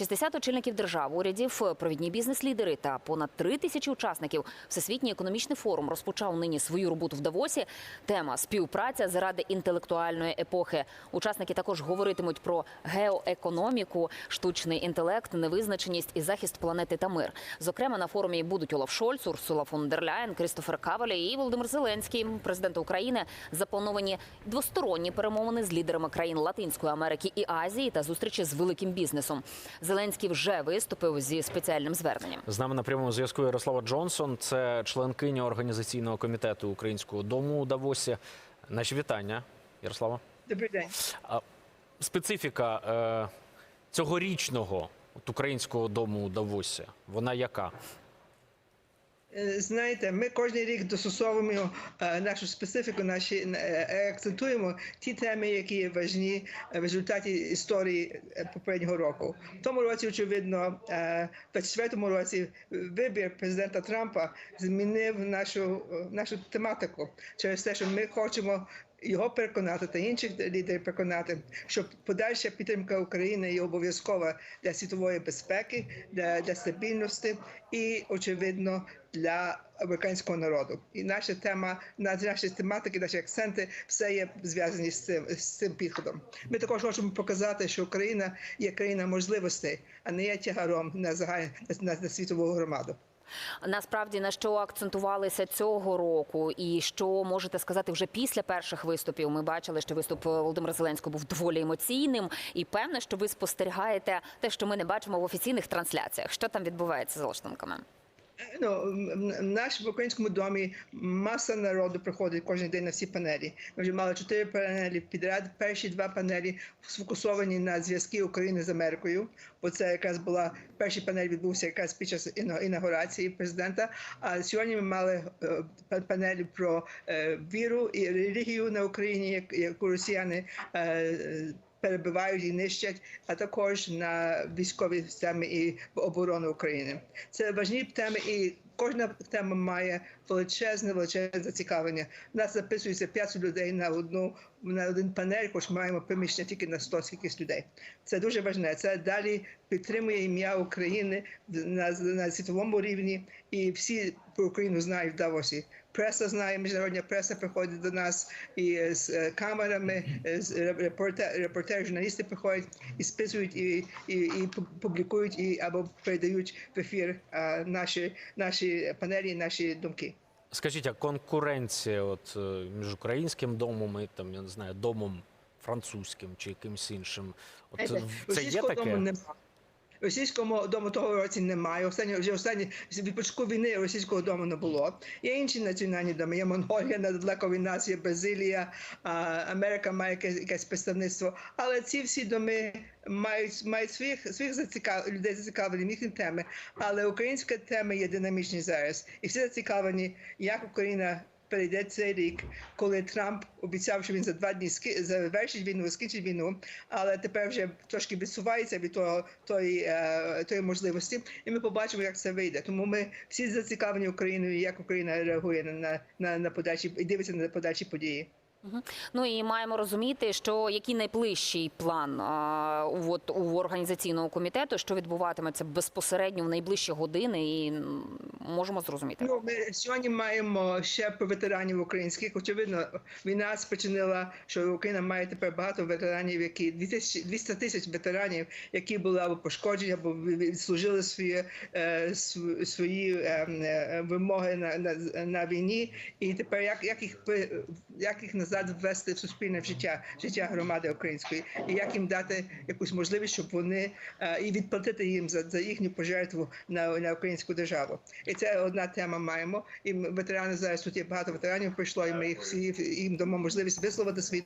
60 очільників держав, урядів, провідні бізнес-лідери та понад три тисячі учасників Всесвітній економічний форум розпочав нині свою роботу в Давосі. Тема співпраця заради інтелектуальної епохи. Учасники також говоритимуть про геоекономіку, штучний інтелект, невизначеність і захист планети та мир. Зокрема, на форумі будуть Олаф Шольц, Урсула фон дер Ляєн, Крістофер Кавелі і Володимир Зеленський, президент України. Заплановані двосторонні перемовини з лідерами країн Латинської Америки і Азії та зустрічі з великим бізнесом. Зеленський вже виступив зі спеціальним зверненням. З нами на прямому зв'язку Ярослава Джонсон, це членкиня організаційного комітету Українського дому у Давосі. Наші вітання, Ярослава. Добрий день. Специфіка е, цьогорічного от, українського дому у Давосі, вона яка? Е, Знаєте, ми кожен рік достосовуємо е, нашу специфіку, наші е, акцентуємо ті теми, які є важні в результаті історії попереднього року. В тому році, очевидно, в 24-му році вибір президента Трампа змінив нашу нашу тематику через те, що ми хочемо. Його переконати та інших лідерів переконати, що подальша підтримка України є обов'язкова для світової безпеки, для, для стабільності і, очевидно, для американського народу. І наша тема, наші тематики, наші акценти все є зв'язані з цим з цим підходом. Ми також хочемо показати, що Україна є країна можливостей, а не є тягаром на загаль на, на світову громаду. Насправді на що акцентувалися цього року, і що можете сказати вже після перших виступів? Ми бачили, що виступ Володимира Зеленського був доволі емоційним, і певне, що ви спостерігаєте те, що ми не бачимо в офіційних трансляціях. Що там відбувається з лаштунками? Ну, наш в українському домі маса народу приходить кожен день на всі панелі. Ми вже мали чотири панелі підряд. Перші два панелі сфокусовані на зв'язки України з Америкою. Бо це якраз була перший панель відбувся якраз під час інаугурації президента. А сьогодні ми мали е, па- панелі про е, віру і релігію на Україні, як- яку росіяни. Перебивають і нищать, а також на військові теми і в оборону України. Це важні теми, і кожна тема має величезне, величезне зацікавлення. У нас записується 500 людей на одну на один панель, хоч маємо приміщення тільки на 100 скількись людей. Це дуже важне. Це далі підтримує ім'я України на, на світовому рівні, і всі про Україну знають в Давосі. Преса знає, міжнародна преса приходить до нас і з е, камерами, е, з репортери, репортери, журналісти приходять і списують, і, і, і публікують, і або передають в ефір е, наші, наші панелі, наші думки. Скажіть, а конкуренція от, е, між українським домом і там, я не знаю, домом французьким чи якимсь іншим? От, Знаєте, це є таке? дому немає. Російського дому того році немає. Останні вже останні від початку війни російського дому не було. Є інші національні доми. Є Монголія недалеко від нас, є Бразилія, Америка має якесь представництво. Але ці всі доми мають мають своїх своїх зацікав... людей зацікавлені їхні теми. Але українська тема є динамічні зараз, і всі зацікавлені, як Україна перейде цей рік, коли Трамп обіцяв, що він за два дні ски- завершить війну, скінчить війну, але тепер вже трошки відсувається від того тої, е, тої можливості, і ми побачимо, як це вийде. Тому ми всі зацікавлені Україною, як Україна реагує на, на, на подальші і дивиться на подальші події. Ну і маємо розуміти, що який найближчий план а, от, у організаційного комітету, що відбуватиметься безпосередньо в найближчі години, і можемо зрозуміти. Ну, ми сьогодні маємо ще про ветеранів українських. Очевидно, війна спричинила, що Україна має тепер багато ветеранів, які 200 200 тисяч ветеранів, які були або пошкоджені, або відслужили свої, е, свої е, е, вимоги на, на, на війні. І тепер як, як їх як їх назад ввести в суспільне життя, життя громади української, і як їм дати якусь можливість, щоб вони е, і відплатити їм за, за їхню пожертву на, на українську державу. І це одна тема маємо. І ветерани зараз тут є багато ветеранів прийшло, і ми їх всі їм дамо можливість висловити свій.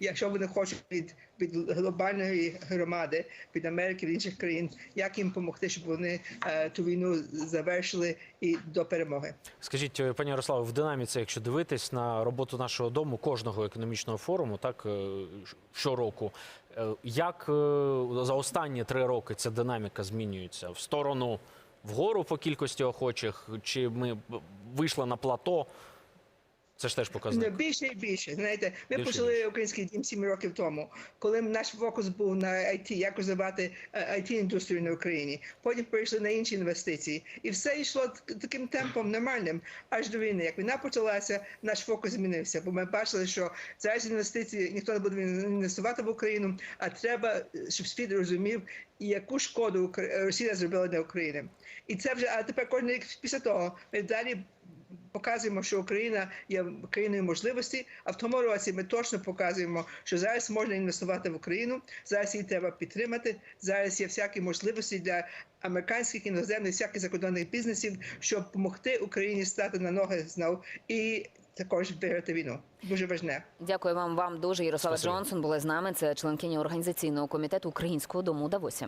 Якщо вони хочуть від, від глобальної громади, від Америки, від інших країн, як їм допомогти, щоб вони е, ту війну завершили і до перемоги. Скажіть, е, пані Ярославе, в динаміці, якщо дивитись на роботу нашого дому, кожного економічного форуму, так е, щороку, е, як за останні три роки ця динаміка змінюється в сторону вгору по кількості охочих, чи ми вийшли на плато? Це ж теж Ну, показник. більше і більше. Знаєте, ми Більше почали більше. український дім 7 років тому, коли наш фокус був на IT, як розвивати it індустрію на Україні. Потім перейшли на інші інвестиції, і все йшло таким темпом нормальним аж до війни. Як війна почалася, наш фокус змінився. Бо ми бачили, що зараз інвестиції ніхто не буде інвестувати в Україну, а треба, щоб світ розумів, яку шкоду Росія зробила для України. І це вже а тепер кожен рік після того ми далі показуємо, що Україна є країною можливості. А в тому році ми точно показуємо, що зараз можна інвестувати в Україну. Зараз її треба підтримати. Зараз є всякі можливості для американських іноземних, всяких закордонних бізнесів, щоб допомогти Україні стати на ноги знов і також виграти війну. Дуже важне. Дякую вам вам дуже. Ярослава Спасибі. Джонсон була з нами. Це членкиня організаційного комітету Українського дому у Давосі.